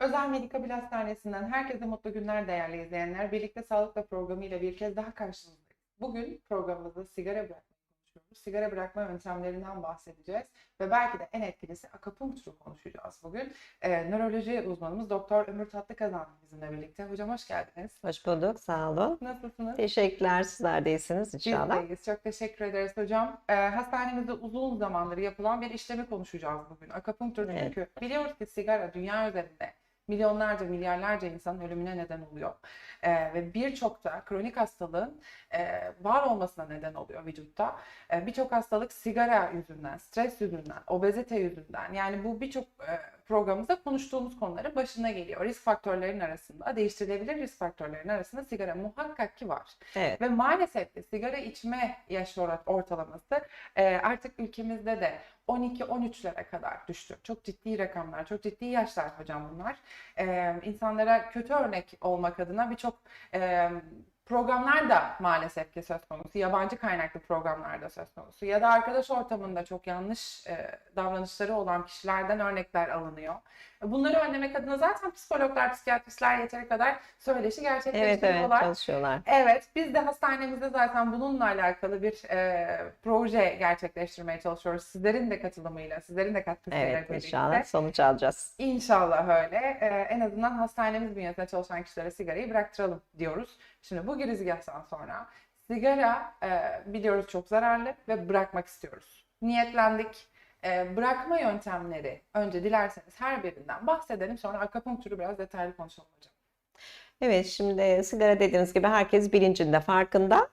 Özel Medikabil Hastanesi'nden herkese mutlu günler değerli izleyenler. Birlikte Sağlıkla programıyla bir kez daha karşınızdayız. Bugün programımızda sigara bırakmayı konuşuyoruz. Sigara bırakma yöntemlerinden bahsedeceğiz. Ve belki de en etkilisi akupunkturu konuşacağız bugün. Ee, nöroloji uzmanımız Doktor Ömür Tatlıkazan bizimle birlikte. Hocam hoş geldiniz. Hoş bulduk, sağ olun. Nasılsınız? Teşekkürler, sizler de iyisiniz inşallah. Bizdeyiz. Çok teşekkür ederiz hocam. Ee, hastanemizde uzun zamandır yapılan bir işlemi konuşacağız bugün. Akupunktur Evet. çünkü biliyoruz ki sigara dünya üzerinde milyonlarca, milyarlarca insanın ölümüne neden oluyor. Ee, ve birçok da kronik hastalığın e, var olmasına neden oluyor vücutta. Ee, birçok hastalık sigara yüzünden, stres yüzünden, obezite yüzünden. Yani bu birçok e, programımızda konuştuğumuz konuların başına geliyor. Risk faktörlerin arasında, değiştirilebilir risk faktörlerin arasında sigara muhakkak ki var. Evet, Ve maalesef de sigara içme yaş or- ortalaması e, artık ülkemizde de 12-13'lere kadar düştü. Çok ciddi rakamlar, çok ciddi yaşlar hocam bunlar. E, insanlara kötü örnek olmak adına birçok e, programlar da maalesef ki söz konusu. Yabancı kaynaklı programlar da söz konusu. Ya da arkadaş ortamında çok yanlış e, davranışları olan kişilerden örnekler alınıyor. Bunları önlemek adına zaten psikologlar, psikiyatristler yeteri kadar söyleşi evet, gerçekleştiriyorlar. evet çalışıyorlar. Evet, biz de hastanemizde zaten bununla alakalı bir e, proje gerçekleştirmeye çalışıyoruz. Sizlerin de katılımıyla, sizlerin de katkısıyla Evet, birlikte. inşallah sonuç alacağız. İnşallah öyle. E, en azından hastanemiz bünyesinde çalışan kişilere sigarayı bıraktıralım diyoruz. Şimdi bu girizgahtan sonra sigara e, biliyoruz çok zararlı ve bırakmak istiyoruz. Niyetlendik. E, bırakma yöntemleri önce dilerseniz her birinden bahsedelim. Sonra akupunkturu biraz detaylı konuşalım hocam. Evet, şimdi sigara dediğiniz gibi herkes bilincinde, farkında.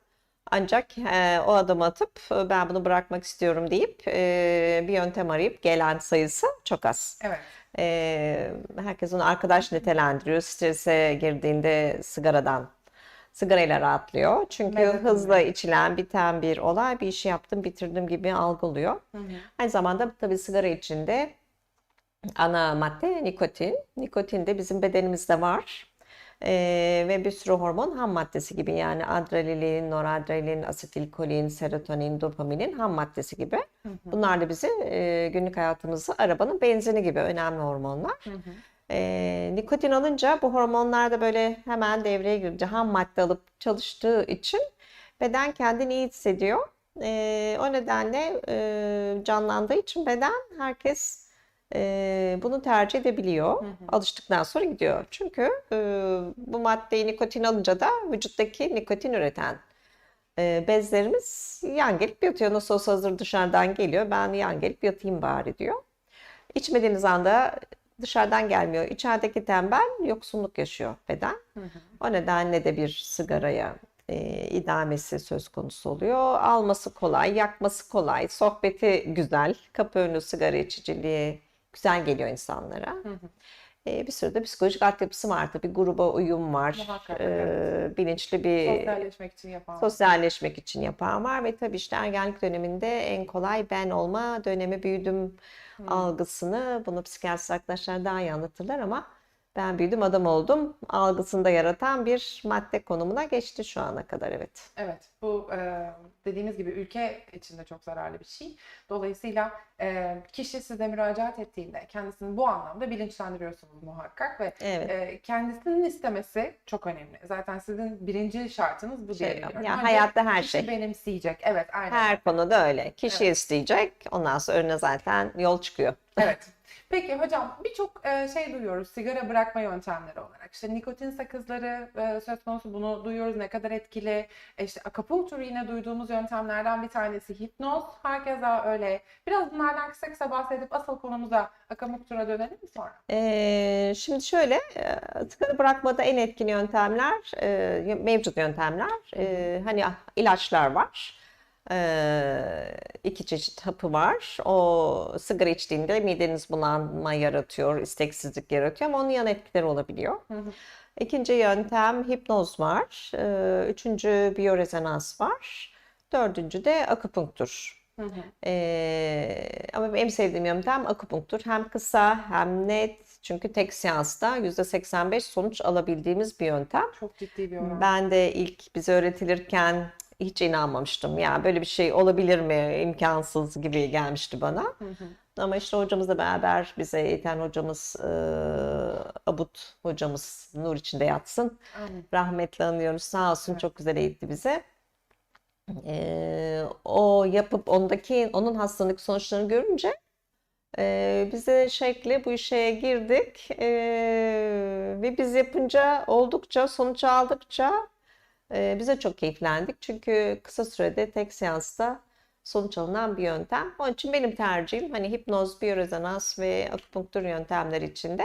Ancak e, o adımı atıp e, ben bunu bırakmak istiyorum deyip e, bir yöntem arayıp gelen sayısı çok az. Evet. E, herkes onu arkadaş nitelendiriyor. Strese girdiğinde sigaradan, sigarayla rahatlıyor. Çünkü Medet hızla içilen, biten bir olay bir işi yaptım, bitirdim gibi algılıyor. Hı hı. Aynı zamanda tabii sigara içinde ana madde nikotin. Nikotin de bizim bedenimizde var. Ee, ve bir sürü hormon ham maddesi gibi yani adrenalin, noradrenalin, asetilkolin, serotonin, dopaminin ham maddesi gibi. Hı hı. Bunlar da bizi e, günlük hayatımızı arabanın benzini gibi önemli hormonlar. Hı hı. Ee, nikotin alınca bu hormonlar da böyle hemen devreye girince ham madde alıp çalıştığı için beden kendini iyi hissediyor. Ee, o nedenle e, canlandığı için beden herkes e, bunu tercih edebiliyor. Hı hı. Alıştıktan sonra gidiyor. Çünkü e, bu maddeyi nikotin alınca da vücuttaki nikotin üreten e, bezlerimiz yan gelip yatıyor. Nasıl olsa hazır dışarıdan geliyor. Ben yan gelip yatayım bari diyor. İçmediğiniz anda dışarıdan gelmiyor. İçerideki tembel yoksunluk yaşıyor beden. Hı hı. O nedenle de bir sigaraya e, idamesi söz konusu oluyor. Alması kolay, yakması kolay, sohbeti güzel, kapı önü sigara içiciliği güzel geliyor insanlara. Hı hı. E, bir sürü de psikolojik altyapısı var tabii. Gruba uyum var. Muhakkak, E, evet. bilinçli bir Sosyalleşmek için yapan. sosyalleşmek için yapan var ve tabii işte ergenlik döneminde en kolay ben olma dönemi büyüdüm Hı. algısını bunu psikiyatrist arkadaşlar daha iyi anlatırlar ama ben büyüdüm adam oldum algısını da yaratan bir madde konumuna geçti şu ana kadar evet. Evet, bu e, dediğimiz gibi ülke içinde çok zararlı bir şey. Dolayısıyla e, kişi size müracaat ettiğinde kendisini bu anlamda bilinçlendiriyorsunuz muhakkak ve Evet. e, kendisinin istemesi çok önemli. Zaten sizin birinci şartınız bu Şey, biliyorum. ya Önce hayatta her kişi şey. benimseyecek. Evet, aynen. Her konuda öyle. Kişi Evet. isteyecek ondan sonra önüne zaten yol çıkıyor. Evet. Peki hocam birçok e, şey duyuyoruz sigara bırakma yöntemleri olarak. İşte nikotin sakızları e, söz konusu bunu duyuyoruz ne kadar etkili. İşte akupunktur yine duyduğumuz yöntemlerden bir tanesi hipnoz. Herkese öyle. Biraz bunlardan kısa kısa bahsedip asıl konumuza akupunktura dönelim mi sonra? Ee, şimdi şöyle, e, sigara bırakmada en etkili yöntemler, mevcut yöntemler, hani ilaçlar var. Ee, iki çeşit hapı var. O sigara içtiğinde mideniz bulanma yaratıyor, isteksizlik yaratıyor ama onun yan etkileri olabiliyor. Hı hı. İkinci yöntem hipnoz var. Üçüncü biyorezonans var. Dördüncü de akupunktur. Hı hı. Ee, ama en sevdiğim yöntem akupunktur. Hem kısa hem net. Çünkü tek seansta %85 sonuç alabildiğimiz bir yöntem. Çok ciddi bir oran. Ben de ilk bize öğretilirken hiç inanmamıştım. Ya böyle bir şey olabilir mi? İmkansız gibi gelmişti bana. Hı hı. Ama işte hocamızla beraber bize eğiten hocamız e, Abut hocamız nur içinde yatsın. Amin. Rahmetli anıyoruz. Sağ olsun Evet. çok güzel eğitti bize. Ee, o yapıp ondaki onun hastalık sonuçlarını görünce e, bize şekli bu işe girdik Ee, ve biz yapınca oldukça sonuç aldıkça e, bize çok keyiflendik çünkü kısa sürede tek seansta sonuç alınan bir yöntem. Onun için benim tercihim hani hipnoz, biyorezonans ve akupunktur yöntemleri içinde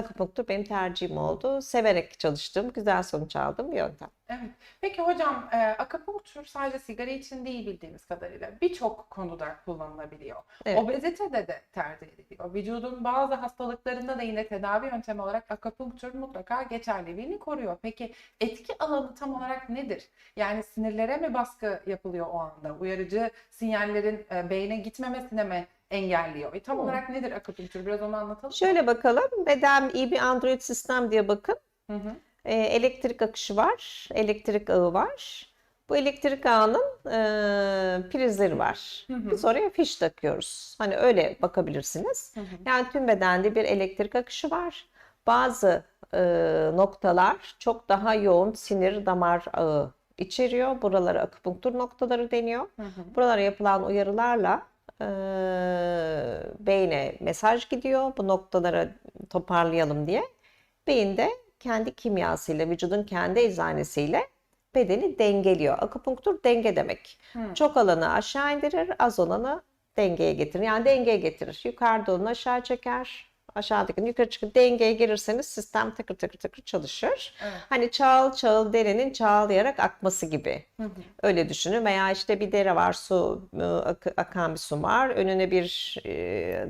akupunktur benim tercihim oldu. Severek çalıştığım, güzel sonuç aldığım bir yöntem. Evet. Peki hocam, e, akupunktur sadece sigara için değil bildiğimiz kadarıyla birçok konuda kullanılabiliyor. Evet. Obezitede de tercih ediliyor. Vücudun bazı hastalıklarında da yine tedavi yöntemi olarak akupunktur mutlaka geçerliliğini koruyor. Peki etki alanı tam olarak nedir? Yani sinirlere mi baskı yapılıyor o anda? Uyarıcı sinyallerin e, beyne gitmemesine mi engelliyor? E, tam Hı. olarak nedir akupunktur? Biraz onu anlatalım. Şöyle bakalım. Beden iyi bir Android sistem diye bakın. Hı hı. Ee, elektrik akışı var. Elektrik ağı var. Bu elektrik ağının e, prizleri var. Hı hı. Biz oraya fiş takıyoruz. Hani öyle bakabilirsiniz. Hı hı. Yani tüm bedende bir elektrik akışı var. Bazı e, noktalar çok daha yoğun sinir damar ağı içeriyor. Buralara akupunktur noktaları deniyor. Hı hı. Buralara yapılan uyarılarla e, beyne mesaj gidiyor. Bu noktalara toparlayalım diye. Beyin de kendi kimyasıyla, vücudun kendi eczanesiyle bedeni dengeliyor. Akupunktur denge demek. Hı. Çok alanı aşağı indirir, az olanı dengeye getirir. Yani dengeye getirir. Yukarıda olanı aşağı çeker. Aşağıdakini yukarı çıkar. Dengeye gelirseniz sistem tıkır tıkır tıkır çalışır. Evet. Hani çağıl çağıl derenin çağlayarak akması gibi. Hı hı. Öyle düşünün veya işte bir dere var, su akı- akan bir su var. Önüne bir e,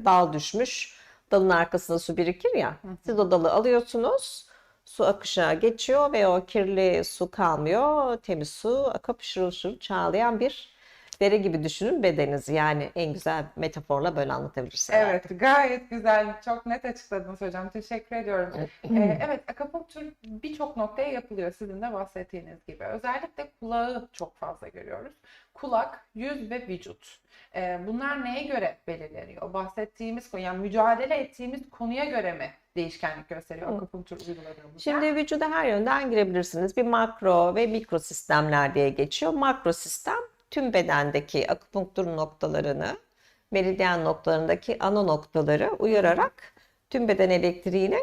dal düşmüş. Dalın arkasında su birikir ya. Siz o dalı alıyorsunuz. Su akışa geçiyor ve o kirli su kalmıyor. Temiz su akıp şırıl şırıl çağlayan bir dere gibi düşünün bedeninizi. Yani en güzel metaforla böyle anlatabilirsiniz. Evet, gayet güzel. Çok net açıkladınız hocam. Teşekkür ediyorum. Ee, evet, akupunktur birçok noktaya yapılıyor sizin de bahsettiğiniz gibi. Özellikle kulağı çok fazla görüyoruz. Kulak, yüz ve vücut. Ee, bunlar neye göre belirleniyor? Bahsettiğimiz konu, yani mücadele ettiğimiz konuya göre mi değişkenlik gösteriyor akupunktur uyguladığımızda? Şimdi vücuda her yönden girebilirsiniz. Bir makro ve mikro sistemler diye geçiyor. Makro sistem tüm bedendeki akupunktur noktalarını, meridyen noktalarındaki ana noktaları uyararak tüm beden elektriğini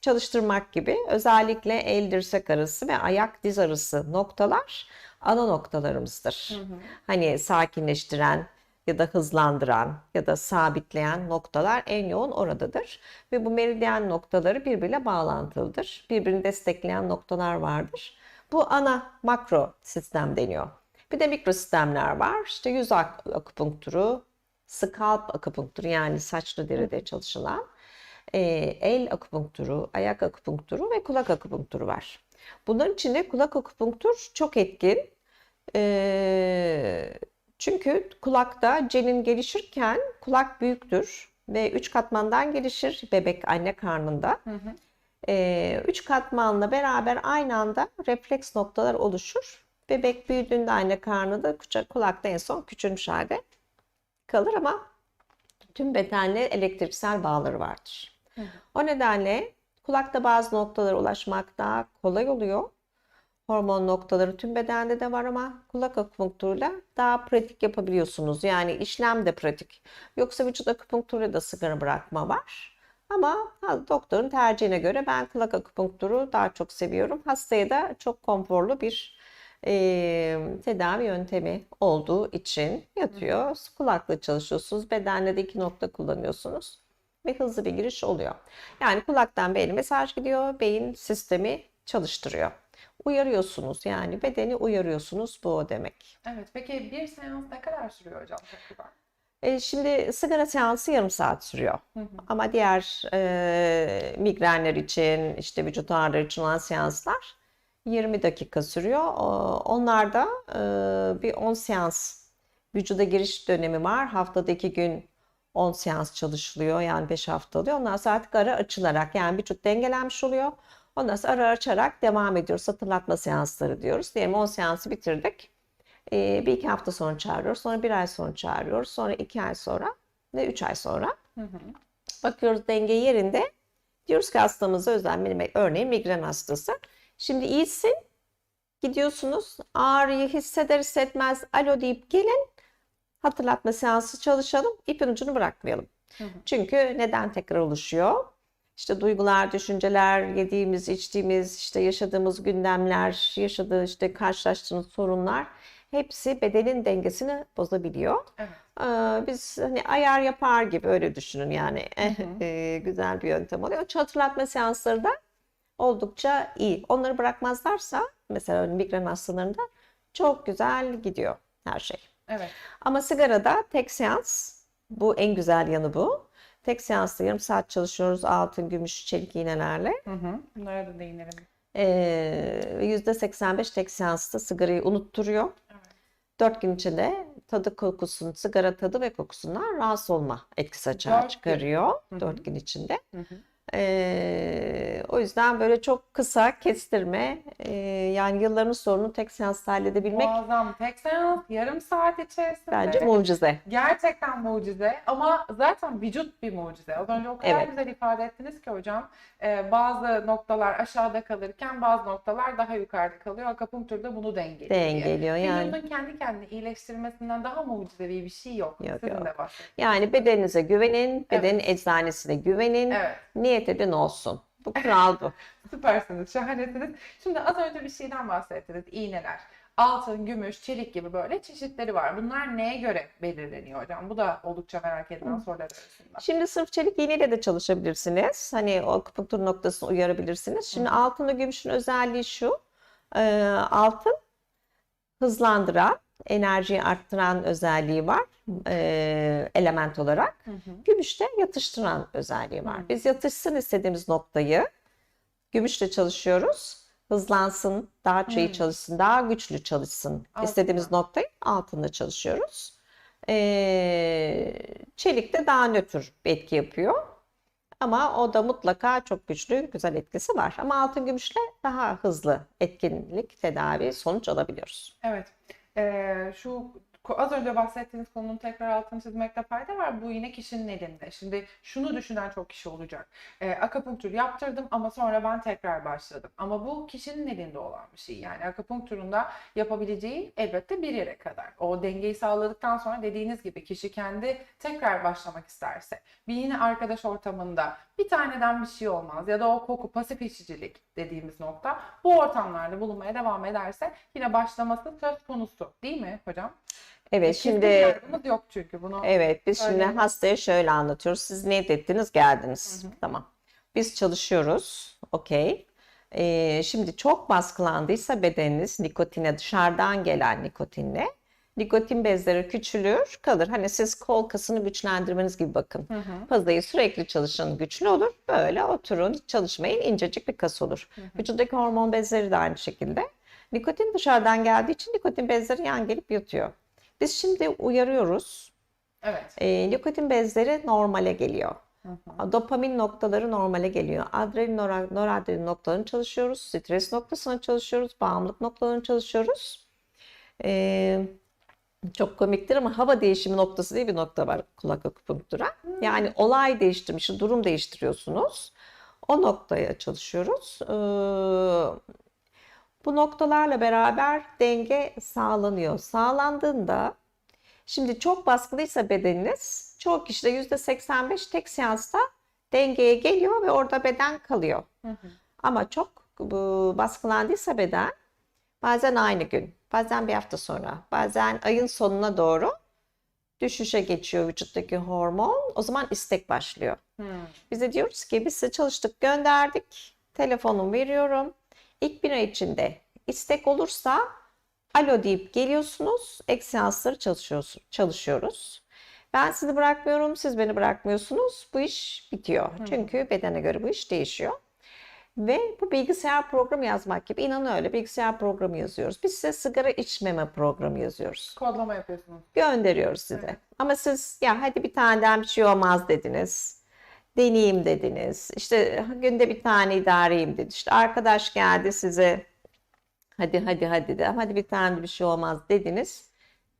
çalıştırmak gibi. Özellikle el dirsek arası ve ayak diz arası noktalar ana noktalarımızdır. Hı hı. Hani sakinleştiren ya da hızlandıran ya da sabitleyen noktalar en yoğun oradadır. Ve bu meridyen noktaları birbiriyle bağlantılıdır. Birbirini destekleyen noktalar vardır. Bu ana makro sistem deniyor. Bir de mikro sistemler var. İşte yüz ak- akupunkturu, scalp akupunkturu yani saçlı deride çalışılan, e, el akupunkturu, ayak akupunkturu ve kulak akupunkturu var. Bunların içinde kulak akupunktur çok etkin. E, çünkü kulakta cenin gelişirken kulak büyüktür ve üç katmandan gelişir bebek anne karnında. Hı hı. Ee, üç katmanla beraber aynı anda refleks noktalar oluşur. Bebek büyüdüğünde anne karnında kucak, kulakta en son küçülmüş halde kalır ama tüm bedenle elektriksel bağları vardır. Hı. O nedenle kulakta bazı noktalara ulaşmak daha kolay oluyor. Hormon noktaları tüm bedende de var ama kulak akupunkturuyla daha pratik yapabiliyorsunuz. Yani işlem de pratik. Yoksa vücut akupunkturuyla da sigara bırakma var. Ama doktorun tercihine göre ben kulak akupunkturu daha çok seviyorum. Hastaya da çok konforlu bir e, tedavi yöntemi olduğu için yatıyor. Kulakla çalışıyorsunuz. Bedenle de iki nokta kullanıyorsunuz. Ve hızlı bir giriş oluyor. Yani kulaktan beyne mesaj gidiyor. Beyin sistemi çalıştırıyor. Uyarıyorsunuz yani bedeni uyarıyorsunuz bu o demek. Evet, peki bir seans ne kadar sürüyor hocam? E, şimdi sigara seansı yarım saat sürüyor. Hı hı. Ama diğer e, migrenler için, işte vücut ağrıları için olan seanslar 20 dakika sürüyor. O- Onlarda e, bir 10 seans vücuda giriş dönemi var. Haftada 2 gün 10 seans çalışılıyor. Yani 5 hafta oluyor. Ondan sonra artık ara açılarak yani vücut dengelenmiş oluyor. Ondan sonra ara açarak devam ediyoruz. Hatırlatma seansları diyoruz. Diyelim 10 seansı bitirdik. Ee, bir iki hafta sonra çağırıyoruz. Sonra bir ay sonra çağırıyoruz. Sonra iki ay sonra ve 3 ay sonra. Hı hı. Bakıyoruz denge yerinde. Diyoruz ki hastamıza özel örneğin migren hastası. Şimdi iyisin. Gidiyorsunuz. Ağrıyı hisseder hissetmez alo deyip gelin. Hatırlatma seansı çalışalım. İpin ucunu bırakmayalım. Hı hı. Çünkü neden tekrar oluşuyor? İşte duygular, düşünceler, yediğimiz, içtiğimiz, işte yaşadığımız gündemler, yaşadığı işte karşılaştığımız sorunlar hepsi bedenin dengesini bozabiliyor. Evet. Ee, Biz hani ayar yapar gibi öyle düşünün yani hı. Ee, güzel bir yöntem oluyor. Hatırlatma seansları da oldukça iyi. Onları bırakmazlarsa mesela migren hastalarında çok güzel gidiyor her şey. Evet. Ama sigarada tek seans bu en güzel yanı bu. Tek seansta yarım saat çalışıyoruz altın, gümüş, çelik iğnelerle. Hı hı. Bunlara da değinelim. Ee, %85 tek seansta sigarayı unutturuyor. Evet. 4 gün içinde tadı kokusun, sigara tadı ve kokusundan rahatsız olma etkisi açığa Dört gün. çıkarıyor hı. 4 gün içinde. Hı hı. Ee, o yüzden böyle çok kısa kestirme e, yani yılların sorunu tek seansta halledebilmek Muazzam. Tek seans yarım saat içerisinde. bence mucize. Gerçekten mucize ama zaten vücut bir mucize. Az önce o kadar Evet. güzel ifade ettiniz ki hocam. Ee, bazı noktalar aşağıda kalırken bazı noktalar daha yukarıda kalıyor. Akupunkturda bunu dengeliyor. diye. Dengeliyor yani. Vücudun kendi kendini iyileştirmesinden daha mucizevi bir şey yok. Yok, Sizin yok. de. Yani bedeninize güvenin, bedenin eczanesine güvenin, Evet. niyet edin olsun. Bu kural bu. Süpersiniz, şahanesiniz. Şimdi az önce bir şeyden bahsettiniz. İğneler. Altın, gümüş, çelik gibi böyle çeşitleri var. Bunlar neye göre belirleniyor hocam? Bu da oldukça merak edilen sorular arasında. Şimdi sırf çelik iğneyle de çalışabilirsiniz. Hani o akupunktur noktasını uyarabilirsiniz. Şimdi altın ve gümüşün özelliği şu. e, altın hızlandıran, enerjiyi arttıran özelliği var e, element olarak. Hı hı. Gümüşte yatıştıran özelliği var. Hı. Biz yatışsın istediğimiz noktayı gümüşle çalışıyoruz. Hızlansın, daha iyi Hı. çalışsın, daha güçlü çalışsın istediğimiz Altınla. noktayı altında çalışıyoruz. Ee, çelik de daha nötr bir etki yapıyor. Ama o da mutlaka çok güçlü, güzel etkisi var. Ama altın gümüşle daha hızlı etkinlik, tedavi, sonuç alabiliyoruz. Evet. Ee, şu az önce bahsettiğiniz konunun tekrar altını çizmekte fayda var. Bu yine kişinin elinde. Şimdi şunu düşünen çok kişi olacak. Ee, akupunktur yaptırdım ama sonra ben tekrar başladım. Ama bu kişinin elinde olan bir şey. Yani akupunkturun da yapabileceği elbette bir yere kadar. O dengeyi sağladıktan sonra dediğiniz gibi kişi kendi tekrar başlamak isterse bir yine arkadaş ortamında bir taneden bir şey olmaz ya da o koku pasif içicilik dediğimiz nokta bu ortamlarda bulunmaya devam ederse yine başlaması söz konusu değil mi hocam? Evet, Kesin şimdi yok çünkü bunu. Evet, biz şimdi Söyleyelim. hastaya şöyle anlatıyoruz. Siz niyet ettiniz, geldiniz. Hı hı. Tamam. Biz çalışıyoruz. Okey. Ee, şimdi çok baskılandıysa bedeniniz nikotine, dışarıdan gelen nikotinle, nikotin bezleri küçülür, kalır. Hani siz kol kasını güçlendirmeniz gibi bakın. Hı hı. Fazlayı sürekli çalışın güçlü olur. Böyle oturun, çalışmayın, incecik bir kas olur. Hı hı. Vücuttaki hormon bezleri de aynı şekilde. Nikotin dışarıdan geldiği için nikotin bezleri yan gelip yatıyor. Biz şimdi uyarıyoruz. Evet. E, nikotin bezleri normale geliyor. Hı hı. Dopamin noktaları normale geliyor. Adrenalin, nora- noradrenalin noktalarını çalışıyoruz. Stres noktasını çalışıyoruz. Bağımlılık noktalarını çalışıyoruz. E, çok komiktir ama hava değişimi noktası diye bir nokta var kulak akupunktura. Yani olay değiştirmiş, durum değiştiriyorsunuz. O noktaya çalışıyoruz. Ee, bu noktalarla beraber denge sağlanıyor. Sağlandığında Şimdi çok baskılıysa bedeniniz, çoğu kişide %85 tek seansta dengeye geliyor ve orada beden kalıyor. Hı hı. Ama çok baskılandıysa beden bazen aynı gün, bazen bir hafta sonra, bazen ayın sonuna doğru düşüşe geçiyor vücuttaki hormon. O zaman istek başlıyor. Hı. Biz de diyoruz ki biz size çalıştık gönderdik. Telefonumu veriyorum. İlk bir ay içinde istek olursa alo deyip geliyorsunuz. Ek seansları çalışıyoruz, çalışıyoruz. Ben sizi bırakmıyorum, siz beni bırakmıyorsunuz. Bu iş bitiyor. Çünkü bedene göre bu iş değişiyor. Ve bu bilgisayar programı yazmak gibi inanın öyle bilgisayar programı yazıyoruz. Biz size sigara içmeme programı yazıyoruz Kodlama yapıyorsunuz. gönderiyoruz size. Evet. Ama siz ya hadi bir taneden bir şey olmaz dediniz. Deneyeyim dediniz. İşte günde bir tane idareyim dedi. İşte arkadaş geldi size hadi hadi hadi de hadi bir tane bir şey olmaz dediniz.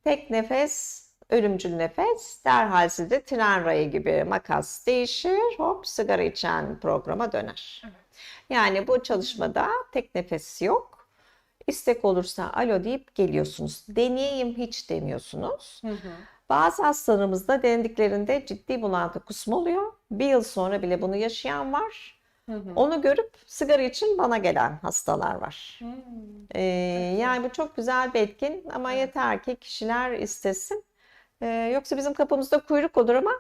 Tek nefes ölümcül nefes derhal sizi tren rayı gibi makas değişir hop sigara içen programa döner. Yani bu çalışmada tek nefes yok. İstek olursa alo deyip geliyorsunuz. Deneyeyim hiç demiyorsunuz. Hı hı. Bazı hastalarımızda denediklerinde ciddi bulantı kusma oluyor. Bir yıl sonra bile bunu yaşayan var. Hı hı. Onu görüp sigara için bana gelen hastalar var. Ee, yani bu çok güzel bir etkin ama yeter ki kişiler istesin. Ee, yoksa bizim kapımızda kuyruk olur ama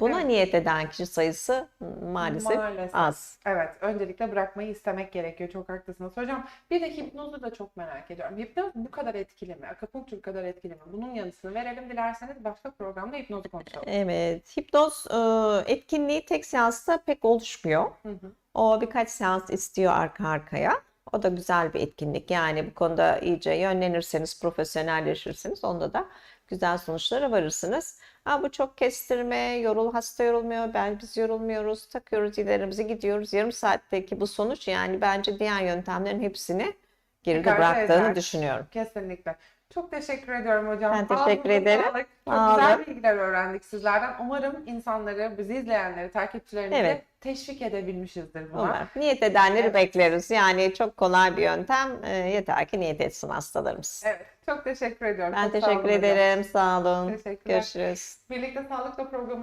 buna Evet. niyet eden kişi sayısı maalesef, Maalesef. az. Evet, öncelikle bırakmayı istemek gerekiyor. Çok haklısınız hocam. Bir de hipnozu da çok merak ediyorum. Hipnoz bu kadar etkili mi? Akupunktur kadar etkili mi? Bunun yanısını verelim. Dilerseniz başka programda hipnozu konuşalım. Evet, hipnoz e, etkinliği tek seansta pek oluşmuyor. Hı hı. O birkaç seans istiyor arka arkaya. O da güzel bir etkinlik. Yani bu konuda iyice yönlenirseniz, profesyonelleşirseniz onda da güzel sonuçlara varırsınız. Ha, bu çok kestirme, yorul, hasta yorulmuyor, ben biz yorulmuyoruz, takıyoruz ilerimizi gidiyoruz. Yarım saatteki bu sonuç yani bence diğer yöntemlerin hepsini geride bıraktığını eder. düşünüyorum. Kesinlikle. Çok teşekkür ediyorum hocam. Ben teşekkür Ağzınıza ederim. sağlık. Çok Sağ güzel bilgiler öğrendik sizlerden. Umarım insanları, bizi izleyenleri, takipçilerimizi Evet. teşvik edebilmişizdir buna. Umarım. Niyet edenleri Evet. bekleriz. Yani çok kolay bir yöntem. E, yeter ki niyet etsin hastalarımız. Evet. Çok teşekkür ediyorum. Ben Çok sağ teşekkür olun hocam. ederim. Sağ olun. Teşekkürler. Görüşürüz. Birlikte Sağlıkla programı